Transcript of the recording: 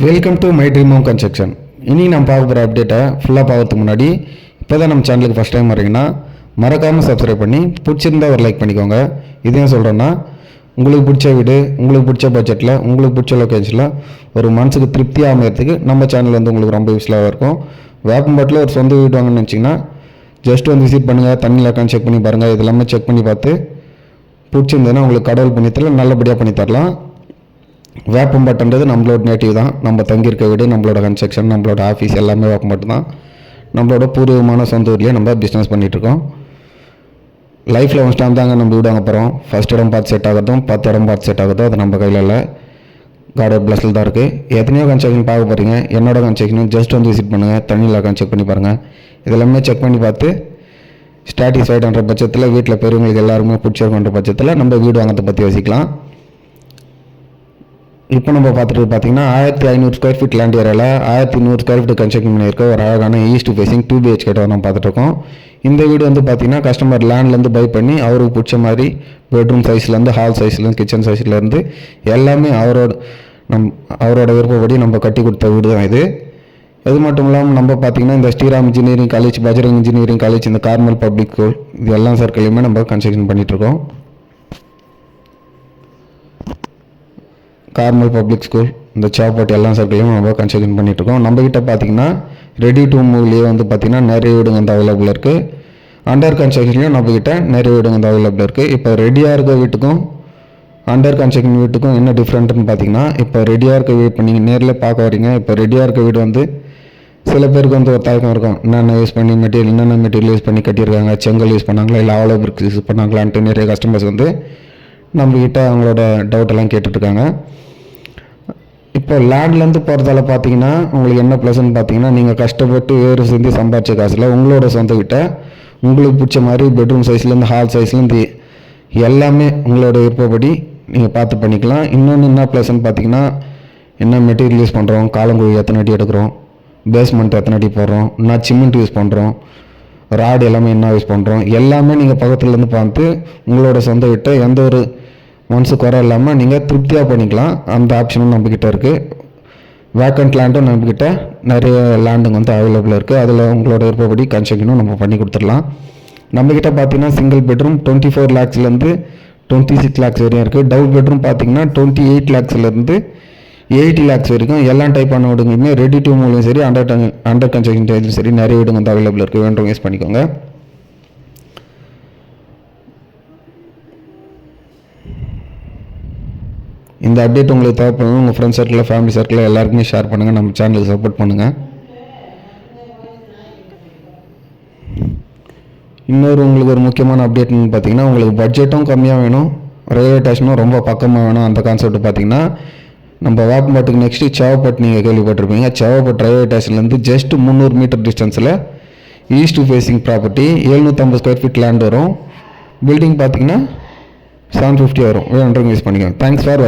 Welcome to my dream home construction இனி நான் பார்க்க போகிற அப்டேட்டை ஃபுல்லாக பார்க்கறதுக்கு முன்னாடி இப்போ தான் நம்ம சேனலுக்கு ஃபஸ்ட் டைம் வரீங்கன்னா மறக்காமல் சப்ஸ்கிரைப் பண்ணி பிடிச்சிருந்தா ஒரு லைக் பண்ணிக்கோங்க. இதையும் சொல்கிறேன்னா உங்களுக்கு பிடிச்ச வீடு உங்களுக்கு பிடிச்ச பட்ஜெட்டில் உங்களுக்கு பிடிச்ச லொக்கேஷனில் ஒரு மனசுக்கு திருப்தியாக அமையறதுக்கு நம்ம சேனல் வந்து உங்களுக்கு ரொம்ப யூஸ்ஃபுல்லாக இருக்கும். வேப்பம்பாட்டில் ஒரு சொந்த வீடு வாங்கணும்னு நினச்சிங்கன்னா ஜஸ்ட் வந்து விசிட் பண்ணுங்கள் தண்ணியில் இருக்கான்னு செக் பண்ணி பாருங்கள் இதெல்லாமே செக் பண்ணி பார்த்து பிடிச்சிருந்ததுன்னா உங்களுக்கு கடவுள் புண்ணியத்தில் நல்லபடியாக பண்ணி தரலாம். வேப்பம்பட்டுன்றது நம்மளோட நேட்டிவ் தான். நம்ம தங்கியிருக்க வீடு நம்மளோட கன்ஸ்ட்ரக்ஷன் நம்மளோட ஆஃபீஸ் எல்லாமே வேப்பம்பட்டு தான். நம்மளோட பூர்வமான சொந்த ஊர்லேயே நம்ம பிஸ்னஸ் பண்ணிகிட்ருக்கோம் லைஃப்பில் ஒன் டைம் தாங்க நம்ம வீடு வாங்க போகிறோம் ஃபஸ்ட் இடம் பார்த்து செட் ஆகிறதும் பத்து இடம் பார்த்து செட் ஆகிறதும் அது நம்ம கையில் இல்லை. காடோட ப்ளஸில் தான் இருக்குது எத்தனையோ கன்ஸ்ட்ரக்ஷன் பார்க்க போகிறீங்க என்னோட கன்ஸ்ட்ரக்ஷனும் ஜஸ்ட் வந்து விசிட் பண்ணுங்கள் தண்ணியில் இருக்கான்னு செக் பண்ணி பாருங்கள் இதெல்லாமே செக் பண்ணி பார்த்து ஸ்டாட்டிஸ்ஃபைடுன்ற பட்சத்தில் வீட்டில் பெரியவங்களுக்கு எல்லாருமே பிடிச்சிருக்குன்ற பட்சத்தில் நம்ம வீடு வாங்கிறத பற்றி யோசிக்கலாம். இப்போ நம்ம பார்த்துட்டு பார்த்தீங்கன்னா ஆயிரத்தி ஐநூறு ஸ்கொயர் ஃபீட் லேண்ட் ஏரியாவில் ஆயிரத்தி நூறு ஸ்கொயர் ஃபீட் கன்ஸ்ட்ரக்ஷன் பண்ணியிருக்க ஒரு அழகான ஈஸ்ட் ஃபேசிங் டூ பிஹெச் கேட்ட நம்ம பார்த்துட்டு இருக்கோம். இந்த வீடு வந்து பார்த்தீங்கன்னா கஸ்டமர் லேண்ட்லேருந்து பை பண்ணி அவருக்கு பிடிச்ச மாதிரி பெட்ரூம் சைஸ்லேருந்து ஹால் சைஸ்லேருந்து கிச்சன் சைஸ்லேருந்து எல்லாமே அவரோட நம் அவரோட விருப்பப்படி நம்ம கட்டி கொடுத்த வீடு தான் இது. அது மட்டும் இல்லாமல் நம்ம பார்த்தீங்கன்னா இந்த Sriram engineering college Bajrang engineering college இந்த கார்மல் பப்ளிக் ஸ்கூல் இது எல்லா சர்க்கிளையுமே நம்ம கன்ஸ்ட்ரக்ஷன் பண்ணிகிட்ருக்கோம் கார்மல் பப்ளிக் ஸ்கூல் இந்த சாப்பாட்டு எல்லா சர்க்கிளையும் நம்ம கன்ஸ்ட்ரக்ஷன் பண்ணிகிட்ருக்கோம் நம்மக்கிட்ட பார்த்தீங்கன்னா ரெடி டு மூவ்லேயே வந்து பார்த்திங்கன்னா நிறைய வீடுங்க வந்து அவைலபிள் இருக்குது அண்டர் கன்ஸ்ட்ரக்ஷன்லேயும் நம்மக்கிட்ட நிறைய வீடுங்க வந்து அவைலபிள் இருக்குது இப்போ ரெடியாக இருக்க வீட்டுக்கும் அண்டர் கன்ஸ்ட்ரக்ஷன் வீட்டுக்கும் என்ன டிஃப்ரெண்ட்னு பார்த்தீங்கன்னா இப்போ ரெடியாக இருக்க வீடு இப்போ நீங்கள் நேரில் பார்க்க வரீங்க இப்போ ரெடியாக இருக்க வீடு வந்து சில பேருக்கு வந்து ஒரு தயக்கம் இருக்கும். என்னென்ன யூஸ் பண்ணி மெட்டீரியல் என்னென்ன மெட்டீரியல் யூஸ் பண்ணி கட்டியிருக்காங்க செங்கல் யூஸ் பண்ணாங்களா இல்லை ஆலோ பிரிக்ஸ் யூஸ் பண்ணாங்களான்ட்டு நிறைய கஸ்டமர்ஸ் வந்து நம்மக்கிட்ட அவங்களோட டவுட்டெல்லாம் கேட்டுட்ருக்காங்க. இப்போ லேண்ட்லேருந்து போகிறதால பார்த்தீங்கன்னா உங்களுக்கு என்ன ப்ளஸ்ன்னு பார்த்தீங்கன்னா நீங்கள் கஷ்டப்பட்டு வேறு செஞ்சு சம்பாதிச்ச காசில் உங்களோட சொந்த கிட்ட உங்களுக்கு பிடிச்ச மாதிரி பெட்ரூம் சைஸ்லேருந்து ஹால் சைஸ்லேருந்து எல்லாமே உங்களோட விருப்பப்படி நீங்கள் பார்த்து பண்ணிக்கலாம். இன்னொன்று என்ன ப்ளஸ்ன்னு பார்த்தீங்கன்னா என்ன மெட்டீரியல் யூஸ் பண்ணுறோம் காலங்குழி எத்தனை அடி எடுக்கிறோம்? பேஸ்மெண்ட் எத்தனை அடி போடுறோம்? என்ன சிமெண்ட் யூஸ் பண்ணுறோம் ராடு எல்லாமே என்ன யூஸ் பண்ணுறோம் எல்லாமே நீங்கள் பக்கத்துலேருந்து பார்த்து உங்களோட சொந்த கிட்ட எந்த ஒரு ஒன்ஸு குறை இல்லாமல் நீங்கள் திருப்தியாக பண்ணிக்கலாம். அந்த ஆப்ஷனும் நம்மக்கிட்ட இருக்குது வேக்கண்ட் லேண்டும் நம்மக்கிட்ட நிறைய லேண்டுங்க வந்து அவைலபிள் இருக்குது அதில் உங்களோட விருப்பப்படி கன்ஸ்ட்ரக்ஷனும் நம்ம பண்ணி கொடுத்துடலாம். நம்மக்கிட்ட பார்த்தீங்கன்னா சிங்கிள் பெட்ரூம் டுவெண்ட்டி ஃபோர் லேக்ஸ்லேருந்து டுவெண்ட்டி சிக்ஸ் லேக்ஸ் வரையும் இருக்குது டபுள் பெட்ரூம் பார்த்தீங்கன்னா டுவெண்ட்டி எயிட் லேக்ஸ்லேருந்து எயிட்டி லேக்ஸ் வரைக்கும் எல்லா டைப்பான வீடுங்களுமே ரெடி டு மூலையும் சரி அண்டர் அண்டர் கன்ஸ்ட்ரக்ஷன் டேஜும் சரி நிறைய வீடுங்க வந்து அவைலபிள் இருக்குது வேண்டும் யூஸ் பண்ணிக்கோங்க. இந்த அப்டேட் உங்களுக்கு தேவைப்படுது உங்கள் ஃப்ரெண்ட்ஸ் சர்க்கிளில் ஃபேமிலி சர்க்கிளில் எல்லாருக்குமே ஷேர் பண்ணுங்கள் நம்ம சேனலுக்கு சப்போர்ட் பண்ணுங்கள் இன்னொரு உங்களுக்கு ஒரு முக்கியமான அப்டேட்னு பார்த்தீங்கன்னா உங்களுக்கு பட்ஜெட்டும் கம்மியாக வேணும். ரயில்வே ஸ்டேஷனும் ரொம்ப பக்கமாக வேணும். அந்த கான்செப்ட் பார்த்தீங்கன்னா நம்ம வேப்பம்பட்டுக்கு நெக்ஸ்ட்டு செவப்பட்டு நீங்கள் கேள்விப்பட்டிருப்பீங்க. செவப்பட்டு ரயில்வே ஸ்டேஷன்லேருந்து ஜஸ்ட் முந்நூறு மீட்டர் டிஸ்டன்ஸில் ஈஸ்ட் ஃபேஸிங் ப்ராப்பர்ட்டி எழுநூற்றம்பது ஸ்கொயர் ஃபீட் லேண்ட் வரும். பில்டிங் பார்த்தீங்கன்னா செவன் ஃபிஃப்டி வரும். வேணுன்றவங்க யூஸ் பண்ணிக்கோங்க தேங்க்ஸ் ஃபார்